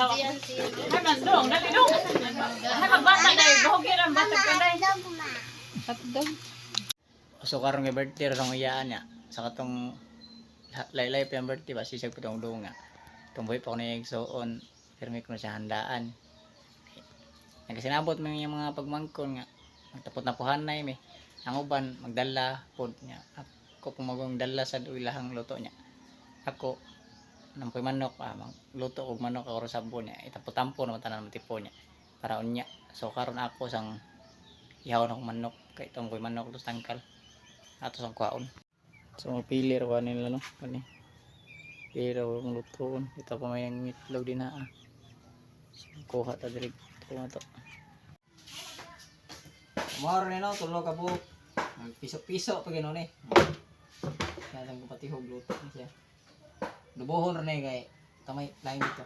sa Ay man dong, dali dong. Ay magbata dai, bahugir ang bata ka dai. Hotdog. So karon nga birthday ra iyaan niya. Sa katong laylay pa birthday ba sisig pa tong dunga. Tumboy pa ko na yung igsoon. Firme ko na siya handaan. Nagkasinabot mo yung mga pagmangkon nga. Magtapot na puhanay mi. Ang uban magdala pod niya. Ako pong magong dala sa ilahang luto niya. Ako nang ko'y manok ah, luto og manok sa sabon niya. Itapo-tampo naman tanan tipo niya. Para unya. So karon ako sang ihaw na manok kay itong ko'y manok dos tangkal. Ato sang kwaon. So mapili ra ko nila no. Kani. Pili ra ko lutoon. Ito pa may ang itlog din na. ah. So, kuha ta diri na to. Maro ni no tulo ka buok. Piso-piso pa gino ni. Kaya ko pati hog luto ni siya. Lubuhon ra ni kay tamay lain dito.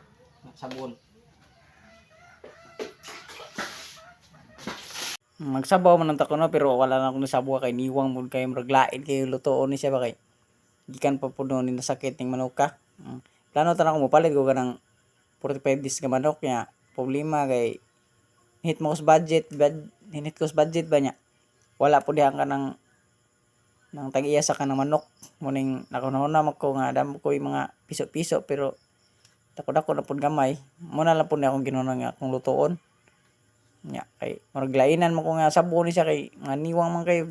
Sabon. Magsabaw man ang tako no pero wala na akong nasabaw kay niwang mo kay muraglain kay lutoon ni siya ba kay gikan pa puno ni nasakit ning manok ka. Mm. Plano ta na ko mopalit ko kanang 45 days ka manok niya. Problema kay hit mo ko budget, bad, hinit ko budget ba niya. Wala po diha ka ng nang tag-iya sa ka ng manok. Muning nakunahuna mo ko nga damo ko mga piso-piso pero dako-dako na pud gamay. Muna lang po niya akong ginuna nga akong lutoon. Nya kay maraglainan mo ko nga sabon ni siya kay nga niwang man kay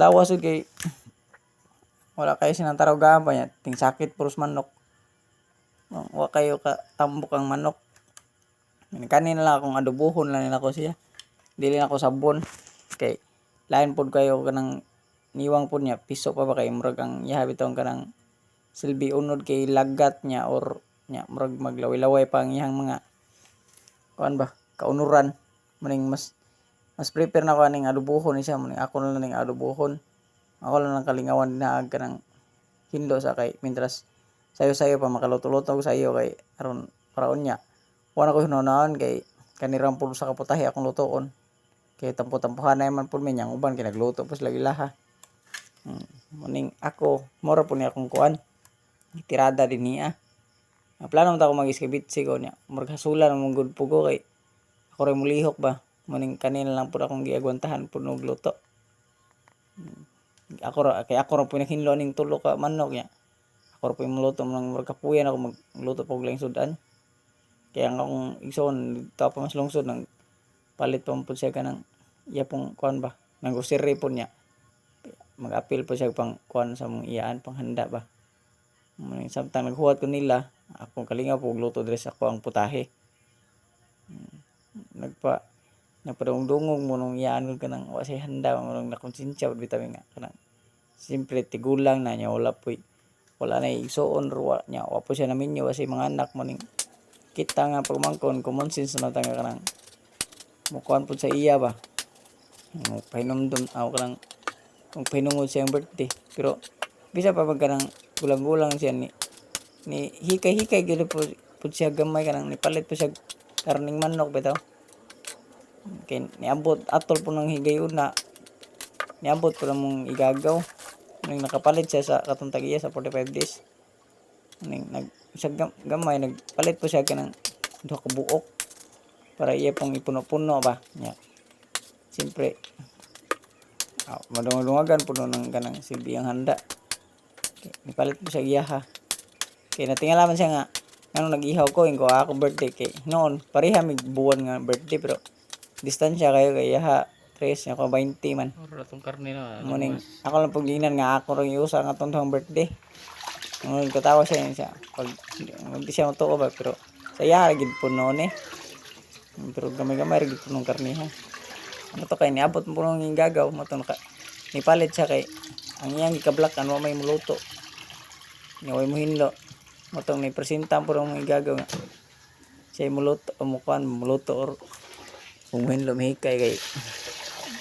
lawas ug kay wala kayo sinantaraw gamba niya. Ting sakit puros manok. Wa kayo ka tambok ang manok. Kanina lang akong adobohon lang nila ko siya. Dili na ako sabon. Kay lain pod kayo kanang niwang pod niya piso pa ba kay murag ang yahabi tong kanang silbi unod kay lagat niya or niya murag maglaway-laway pa ang iyang mga kuan ba kaunuran. Maning mas mas prepare na ko aning adobohon ni siya. Maning ako na lang adobohon ako lang kalingawan dinaag ka ng hindo sa kay mintras sayo-sayo pa makaluto-luto ko sa iyo kay aron paraon niya. Wala ko hinunaan kay kanirang pulo sa kaputahe akong lutoon. Kay tampo-tampuhan na man pud mi niyang uban kay nagluto pa sila ilaha hmm. maning ako mora po niya akong kuan tirada din niya. Plano mo ta ko mag-iskabitsi ko niya. Murag hasulan mong good pugo kay ako rin mulihok ba? Muning kanina lang po akong giagwantahan po ng luto. Hmm. ako ra kay ako ra po naghinlo ning tulo ka manok niya. Ako ra po yung luto ng magkapuyan ako magluto po lang sudan kaya ang akong igsoon dito pa mas lungsod ng palit pa po siya ka ng iya pong kuan ba? Nang grocery po niya mag-appeal po siya pang kuan sa mong iyaan pang handa ba? Samtang naghuwat ko nila akong kalinga po luto dress ako ang putahe. Nagpa napadungdungog mo nung iyaan ko kanang wa say handa mo nung nakonsensya pud bitaw nga kanang simple tigulang na niya wala po wala na igsoon ruwa niya wa siya namin niya say mga anak mo ning kita nga pagmangkon common sense na tanga kanang mukuan po sa iya ba? Mo pahinumdum ako kanang kung pinungod siya ang birthday. Pero bisa pa pag kanang gulang-gulang siya ni ni hikay-hikay gyud po po siya gamay kanang nipalit po siya karning manok bitaw. Kay niabot atol po ng higayon na niabot po na mong igagaw. Nang nakapalit siya sa katong tagiya sa 45 days. Nang nag gam- gamay nagpalit po siya kanang duha ka buok. Para iya pong ipuno-puno ba? Nya. Siyempre ah, madungag-dungagan puno ng kanang silbi ang handa Kay, nipalit po siya iyaha kay natingalaman siya nga ano nag-ihaw ko ko ako birthday kay noon pareha mig buwan nga birthday pero distansya kayo kay yaha tres ako 20 man Ora tong karne na. Muning ako lang paglinan nga ako rin yung usa nga tong birthday. Nung katawa siya yun siya. Pag hindi siya matuo ba pero sa iya gid po noon eh. Pero gamay-gamay gid po nung karniha. Ano to kay niabot mo nung gagaw mo to naka nipalit siya kay ang iyang gikablak ano may muluto. Niway mo hinlo. Mo tong ni presenta po nung gagaw nga. Siya muluto o mukuan muluto or umuhin lumihikay kay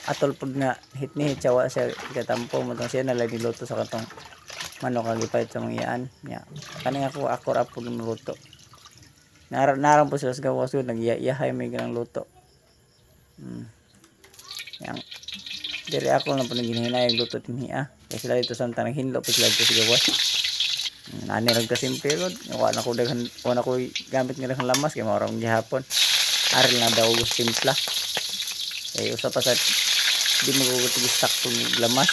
atol pud nga hit ni hit siya wa siya katampo mo tong siya nalang niluto sa katong manok ang gipalit sa mga iyaan nya kani ako ako ra pud niluto nar naran po sila sa gawas ko nagiyahay may ganang luto hmm. Yang dire ako lang po nang ginhinay ang luto tinhi ah kaya sila dito sa tanang hinlo po sila dito sa gawas Nani lang ka simple ko. Wala ko daghan wala ko gamit nga daghang lamas kay mao gihapon. Ari na daw gusto simpla. Eh usa pa sa di mo ko tig stock tong lamas.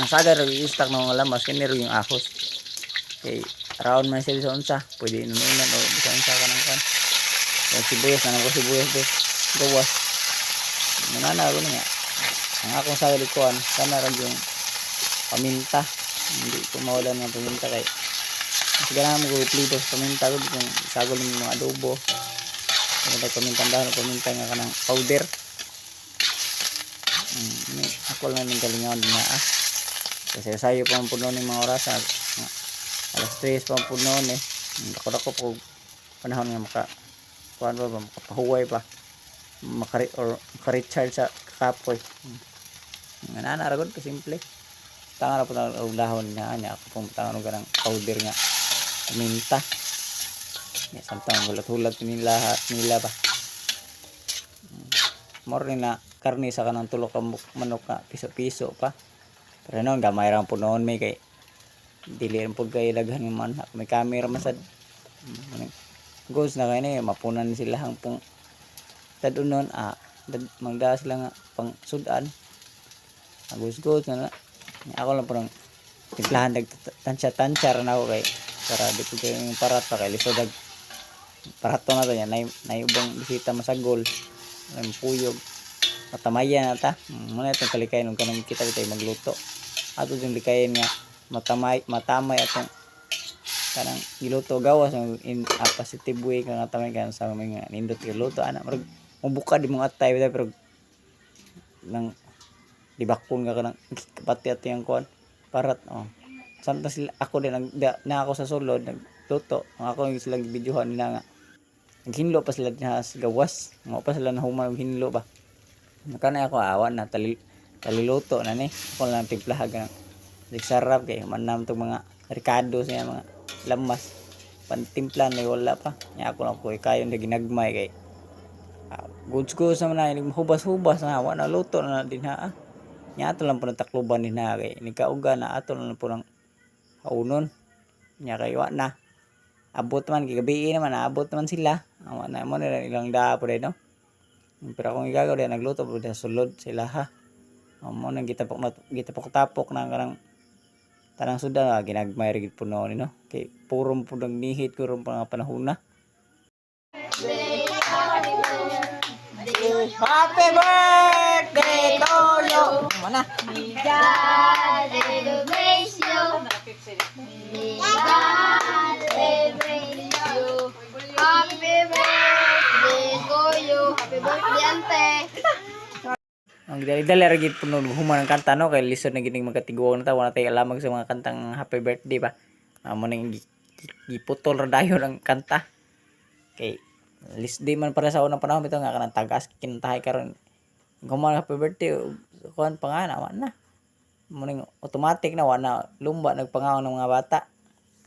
Ang saga yung stock ng lamas kani ro yung ahos. Kay around man sila sa unsa, pwede inuman o sa unsa ka nang kan. Kaya sibuyas na ko sibuyas. Gawas. Manana ko nga. Ang akong sa likuan, kana ra yung paminta. Hindi ko mawalan ng paminta kay Sigara mo ko plido sa paminta ko kung sagol ng mga adobo. Kung tayo paminta dahil paminta nga kanang powder. Mm, ni ako lang ng galingawan din na ah. Kasi sayo pa ang puno ng mga oras ah, alas 3 pa ang puno ni. Ako na ko panahon nga maka kuan ba ba makapahuway pa makari or maka-recharge sa kapoy. Hmm. Nga na naragod ka simple. Tanga na po na ulahon nga anya ako pong tanga ng ganang powder nga minta. Ya samtang hulat-hulat nila nila ba. More na karne sa kanang tulo ka mu- manok na piso-piso pa. Pero no, gamay ra po noon may kay dili rin po kay daghan yung man may camera masad. Mm, Goes na kay ni mapunan sila hang pong tadunon ah dad, magda sila nga pang sudan. Agus goes na na. Ako lang parang timplahan dag tansya tansya na ako kay para di ko kayo yung parat pa kay lisodag parato na to yan nay nay ubang bisita masagol nay puyog. Matamaya na ta. Muna itong kalikayan nung kanang kita tayo magluto. Ato yung likayan nga matamay matamay atong kanang giluto gawas ng in a positive way kang atamay kan sa mga nindot ka luto ana marag mubuka di mga atay pero nang di bakon ka kanang kapati at yung kuan parat oh. Samtang sila ako din nag da, na ako sa sulod nagluto. Ang ako yung silang videohan nila nga. Naghinlo pa sila diha sa gawas. Mo pa sila nahuman og hinlo ba? Kana ako awan na tali taliluto na ni. Ako lang timplahan ka ng sarap kay manam tong mga Ricardo sa mga lamas. Pantimplan na wala pa. Nya ako lang ko kayo na ginagmay kay ah, goods goods naman na hubas-hubas na wala luto na din ha? Nya ato lang po ng takluban din ha? Kay ni kauga na ato lang po ng haunon. Nya kay na. Abot man kay gabi naman naabot naman sila. Awa na mo nila ilang da po no? Pero kung igagaw din nagluto po din sulod sila ha? Amo nang gitapok mat- gitapok tapok na kanang tanang suda nga ginagmay rin po noon no? Kay purom po nang nihit ko rin mga panahon na Happy birthday to you! Mana? God celebrates you. God celebrates you. Happy birthday to you. Happy birthday, ante. Ang dali-dali ra gid puno human ang kanta no kay lisod na gid magkatiguan na ta wala tay alamag sa mga kantang happy birthday ba. Amo nang gi- gi- giputol ra dayon ang kanta. Kay list di man para sa unang panahon bitaw nga kanang tagas kintahay karon. Guman happy birthday kuan pa nga na wa na. Mo ning automatic na wa na lumba nagpangaon ng mga bata.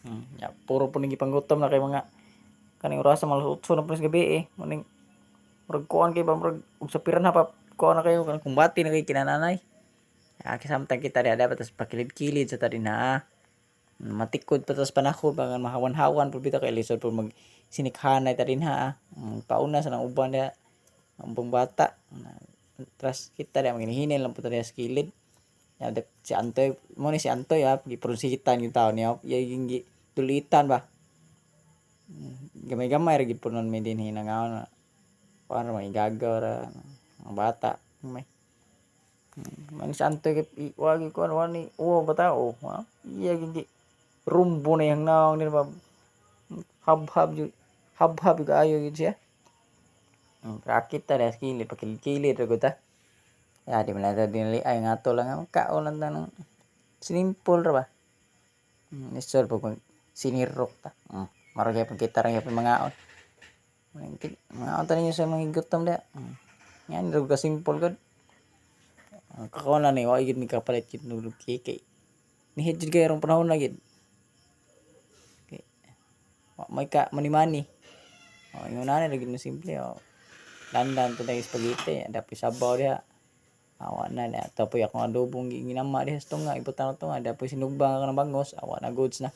Hmm, ya, puro po nang gipanggutom na kay mga kaning oras sa malas 8 na sa gabi eh. Mo ning murag kuan kay ba murag ug sa piran na pa kuan na kayo kanang kumbati na kay kinananay. Ah, samtang kita di dapat tas pakilid-kilid sa tadi na. Matikod pa tas panahon pa nga mahawan-hawan pud bitaw kay lisod pud mag sinikhanay ta din ha. Mm, pauna sa nang uban dia ang bata. Tras kita di maghinihinin lang pud ta sa kilid. Ya, si Antoy, mo ni si Antoy ha, giprunsitan yung tao niya. Yung gi- tulitan ba. Mm, Gamay-gamay ra gid po nun may din hinangaon na para may gagaw ra ang bata may man santo kay wagi ko ano ni o bata o ha iya gindi rumbo na yang naong nila ba hab hab ju hab hab ga ayo gid siya Hmm, rakit ta das kili pakilkili ra gud ta. Ya di man ta dinali ay ngato lang ang kaon lang ta ng simple ra ba hmm, isor pag sinirok ta. Hmm. maragay pag kita ra gyapon mga on mga on ta ninyo sa mga gutom da hmm. yan ro ka simple gud ang kakaon na ni wa gid mi kapalit kit nulog kiki ni hejud kay rong panahon na gid okay. wa may ka mani mani oh yung nana lagi na simple oh. Dandan to tayo spaghetti ada pi sabaw dia awa na na. Tapoy akong adobong ginama diha sa tunga. Ibutan na tunga. Dapoy sinugba ka ng bangos. Awa na goods na